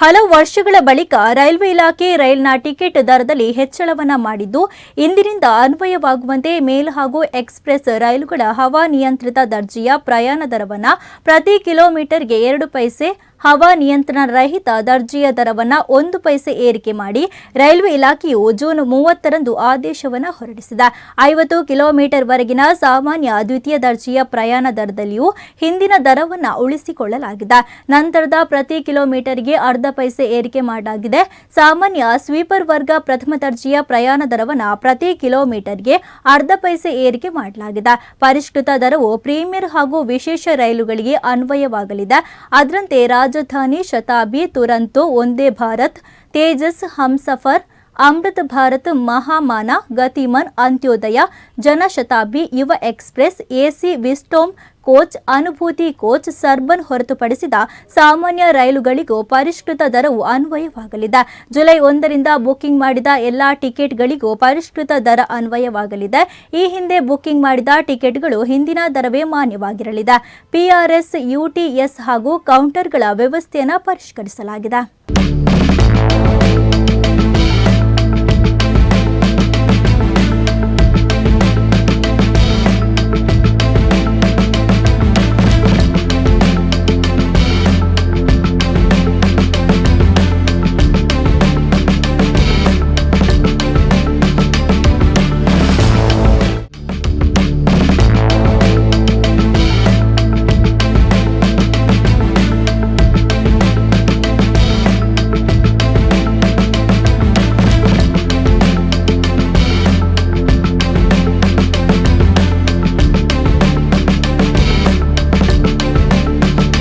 ಹಲವು ವರ್ಷಗಳ ಬಳಿಕ ರೈಲ್ವೆ ಇಲಾಖೆ ರೈಲ್ನ ಟಿಕೆಟ್ ದರದಲ್ಲಿ ಹೆಚ್ಚಳವನ್ನ ಮಾಡಿದ್ದು, ಇಂದಿನಿಂದ ಅನ್ವಯವಾಗುವಂತೆ ಮೇಲ್ ಹಾಗೂ ಎಕ್ಸ್ಪ್ರೆಸ್ ರೈಲುಗಳ ಹವಾನಿಯಂತ್ರಿತ ದರ್ಜೆಯ ಪ್ರಯಾಣ ದರವನ್ನು ಪ್ರತಿ ಕಿಲೋಮೀಟರ್ಗೆ ಎರಡು ಪೈಸೆ ಹವಾ ನಿಯಂತ್ರಣ ರಹಿತ ದರ್ಜೆಯ ದರವನ್ನು ಒಂದು ಪೈಸೆ ಏರಿಕೆ ಮಾಡಿ ರೈಲ್ವೆ ಇಲಾಖೆಯು ಜೂನ್ ಮೂವತ್ತರಂದು ಆದೇಶವನ್ನು ಹೊರಡಿಸಿದೆ. ಐವತ್ತು ಕಿಲೋಮೀಟರ್ ವರೆಗಿನ ಸಾಮಾನ್ಯ ದ್ವಿತೀಯ ದರ್ಜೆಯ ಪ್ರಯಾಣ ದರದಲ್ಲಿಯೂ ಹಿಂದಿನ ದರವನ್ನು ಉಳಿಸಿಕೊಳ್ಳಲಾಗಿದೆ. ನಂತರದ ಪ್ರತಿ ಕಿಲೋಮೀಟರ್ಗೆ ಅರ್ಧ ಪೈಸೆ ಏರಿಕೆ ಮಾಡಲಾಗಿದೆ. ಸಾಮಾನ್ಯ ಸ್ವೀಪರ್ ವರ್ಗ ಪ್ರಥಮ ದರ್ಜೆಯ ಪ್ರಯಾಣ ದರವನ್ನು ಪ್ರತಿ ಕಿಲೋಮೀಟರ್ಗೆ ಅರ್ಧ ಪೈಸೆ ಏರಿಕೆ ಮಾಡಲಾಗಿದೆ. ಪರಿಷ್ಕೃತ ದರವು ಪ್ರೀಮಿಯರ್ ಹಾಗೂ ವಿಶೇಷ ರೈಲುಗಳಿಗೆ ಅನ್ವಯವಾಗಲಿದೆ. ಅದರಂತೆ ರಾಜಧಾನಿ ಶತಾಬ್ದಿ ತುರಂತೋ ಒಂದೇ Bharat Tejas Humsafar Amrit Bharat ಮಹಾಮಾನ Gatiman Antyodaya Janshatabdi Yuva express AC vistadome coach, Anubhuti coach ಸರ್ಬನ್ ಹೊರತುಪಡಿಸಿದ ಸಾಮಾನ್ಯ ರೈಲುಗಳಿಗೂ ಪರಿಷ್ಕೃತ ದರವು ಅನ್ವಯವಾಗಲಿದೆ. ಜುಲೈ ಒಂದರಿಂದ ಬುಕಿಂಗ್ ಮಾಡಿದ ಎಲ್ಲಾ ಟಿಕೆಟ್ಗಳಿಗೂ ಪರಿಷ್ಕೃತ ದರ ಅನ್ವಯವಾಗಲಿದೆ. ಈ ಹಿಂದೆ ಬುಕಿಂಗ್ ಮಾಡಿದ ಟಿಕೆಟ್ಗಳು ಹಿಂದಿನ ದರವೇ ಮಾನ್ಯವಾಗಿರಲಿದೆ. ಪಿಆರ್ಎಸ್, ಯುಟಿಎಸ್ ಹಾಗೂ ಕೌಂಟರ್ಗಳ ವ್ಯವಸ್ಥೆಯನ್ನು ಪರಿಷ್ಕರಿಸಲಾಗಿದೆ.